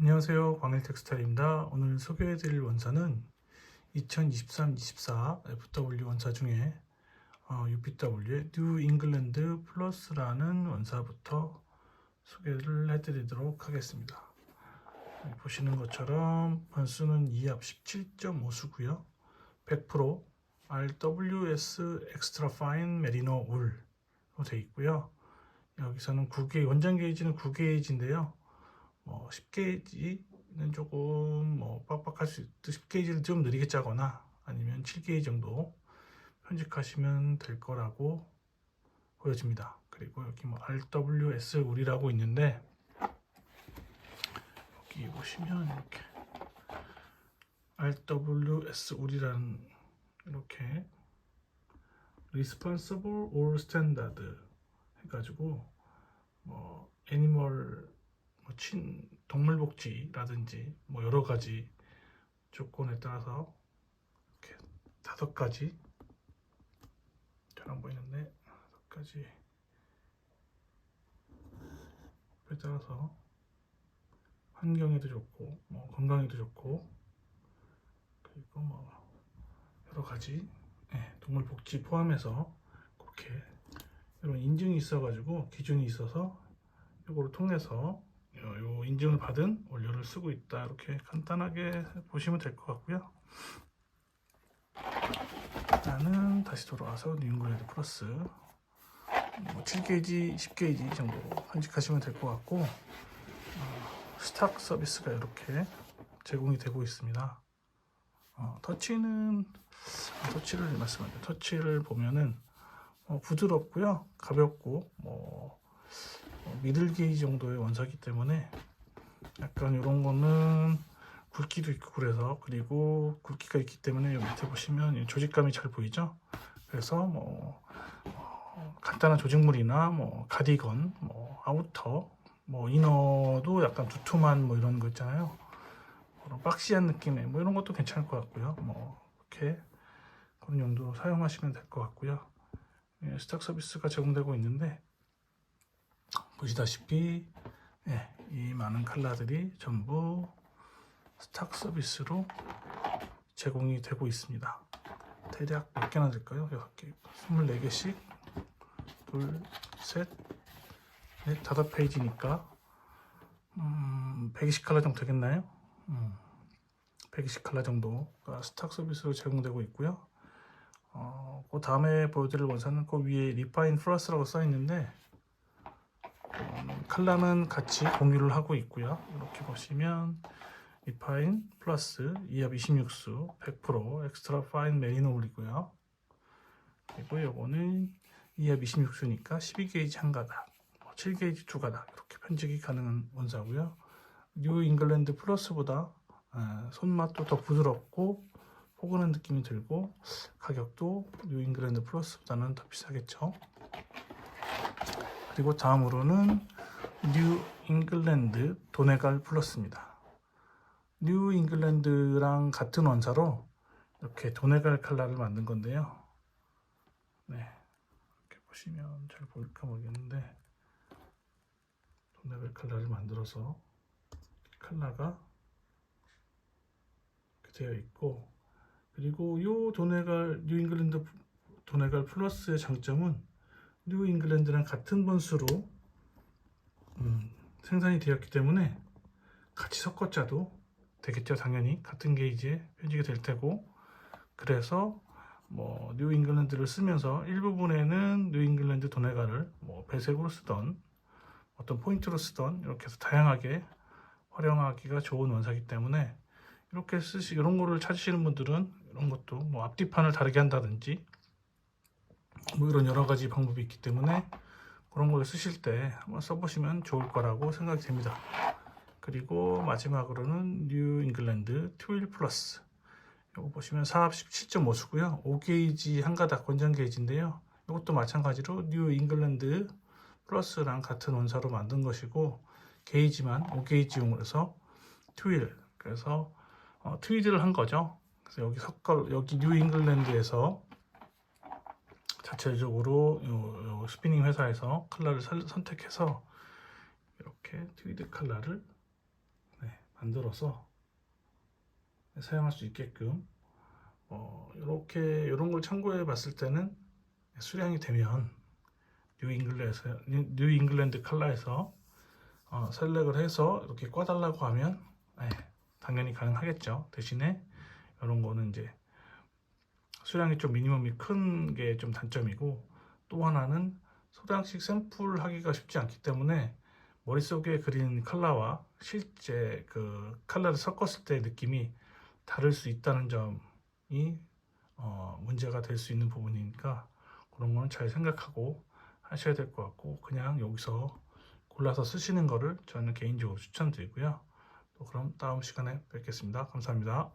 안녕하세요. 광일 텍스타일입니다. 오늘 소개해드릴 원사는 2023-24 FW 원사 중에 어, UPW의 뉴 잉글랜드 플러스라는 원사부터 소개를 해드리도록 하겠습니다. 보시는 것처럼 번수는 2합 17.5수고요. 100% RWS 엑스트라 파인 메리노 울로 되어 있고요. 여기서는 9게 원장 게이지는 9게이지인데요. 뭐 10게이지는 조금 뭐 빡빡할 수 있, 10게이지를 좀 느리게 짜거나 아니면 7게이지 정도 편집하시면 될 거라고 보여집니다. 그리고 여기 뭐 RWS 울이라고 있는데 여기 보시면 이렇게 RWS 울이라는 이렇게 Responsible or Standard 해가지고 뭐 애니멀 뭐 친, 동물복지라든지 뭐 여러 가지 조건에 따라서 이렇게 다섯 가지 잘 안 보이는데 다섯 가지 에 따라서 환경에도 좋고 뭐 건강에도 좋고 그리고 뭐 여러 가지 예, 동물 복지 포함해서 그렇게 이런 인증이 있어가지고 기준이 있어서 이거를 통해서 요, 요 인증을 받은 원료를 쓰고 있다 이렇게 간단하게 보시면 될 것 같고요. 일단은 다시 돌아와서 뉴잉글랜드 플러스 뭐 7게이지, 10게이지 정도 간직하시면 될 것 같고 어, 스탁 서비스가 이렇게 제공이 되고 있습니다. 어, 터치는 아, 터치를 말씀하죠. 터치를 보면은 어, 부드럽고요, 가볍고 뭐 어, 미들 게이지 정도의 원사기 때문에 약간 이런 거는 굵기도 있고 그래서 그리고 굵기가 있기 때문에 여기 밑에 보시면 이 조직감이 잘 보이죠. 그래서 뭐 어, 간단한 조직물이나 뭐 가디건, 뭐 아우터, 뭐 이너도 약간 두툼한 뭐 이런 거 있잖아요. 그런 박시한 느낌의 뭐 이런 것도 괜찮을 것 같고요. 뭐 이렇게 그런 용도로 사용하시면 될 것 같고요. 예, 스탁 서비스가 제공되고 있는데 보시다시피 예, 이 많은 컬러들이 전부 스탁 서비스로 제공이 되고 있습니다. 대략 몇 개나 될까요? 6개, 24개씩 둘, 셋, 넷, 다섯 페이지니까 음, 120컬러 정도 되겠나요? 음, 120컬러 정도가 스탁 서비스로 제공되고 있고요. 어, 그 다음에 보여드릴 원사는 그 위에 리파인 플러스라고 써 있는데 음, 컬러는 같이 공유를 하고 있고요. 이렇게 보시면 리파인 플러스 2합 26수 100% 엑스트라 파인 메리노울이고요. 그리고 요거는 2합 26수니까 12게이지 한 가닥, 7게이지 두 가닥 이렇게 편집이 가능한 원사고요. 뉴 잉글랜드 플러스보다 아, 손맛도 더 부드럽고 포근한 느낌이 들고 가격도 뉴 잉글랜드 플러스보다는 더 비싸겠죠. 그리고 다음으로는 뉴 잉글랜드 도네갈 플러스입니다. 뉴 잉글랜드랑 같은 원사로 이렇게 도네갈 칼라를 만든 건데요. 네, 이렇게 보시면 잘 보일까 모르겠는데 도네갈 칼라를 만들어서 칼라가 되어 있고 그리고 이 도네갈 뉴 잉글랜드 도네갈 플러스의 장점은 뉴 잉글랜드랑 같은 번수로 음, 생산이 되었기 때문에 같이 섞어 짜도 되겠죠. 당연히 같은 게이지에 편집이 될 테고. 그래서 뭐 뉴 잉글랜드를 쓰면서 일부분에는 뉴 잉글랜드 도네가를 뭐 배색으로 쓰던 어떤 포인트로 쓰던 이렇게 해서 다양하게 활용하기가 좋은 원사기 때문에 이렇게 쓰시 이런 거를 찾으시는 분들은 이런 것도 뭐 앞뒤판을 다르게 한다든지 뭐 이런 여러 가지 방법이 있기 때문에 그런 걸 쓰실 때 한번 써보시면 좋을 거라고 생각이 됩니다. 그리고 마지막으로는 뉴 잉글랜드 트윌 플러스 이거 보시면 4합 17.5수고요. 5게이지 한 가닥 권장 게이지인데요. 이것도 마찬가지로 뉴 잉글랜드 플러스랑 같은 원사로 만든 것이고 게이지만 5게이지용으로 해서 트윌 그래서 어, 트위드를 한 거죠. 그래서 여기 섞어 여기 뉴 잉글랜드에서 자체적으로 요, 요 스피닝 회사에서 컬러를 살- 선택해서 이렇게 트위드 컬러를 네, 만들어서 사용할 수 있게끔 어, 이렇게 이런 걸 참고해 봤을 때는 수량이 되면 뉴 잉글랜드에서 뉴 잉글랜드 컬러에서 어, 셀렉을 해서 이렇게 꽈달라고 하면 예, 당연히 가능하겠죠. 대신에 이런 거는 이제 수량이 좀 미니멈이 큰 게 좀 단점이고 또 하나는 소량씩 샘플 하기가 쉽지 않기 때문에 머릿속에 그린 컬러와 실제 그 컬러를 섞었을 때 느낌이 다를 수 있다는 점이 어, 문제가 될 수 있는 부분이니까 그런 거는 잘 생각하고 하셔야 될 것 같고 그냥 여기서 골라서 쓰시는 거를 저는 개인적으로 추천드리고요. 또 그럼 다음 시간에 뵙겠습니다. 감사합니다.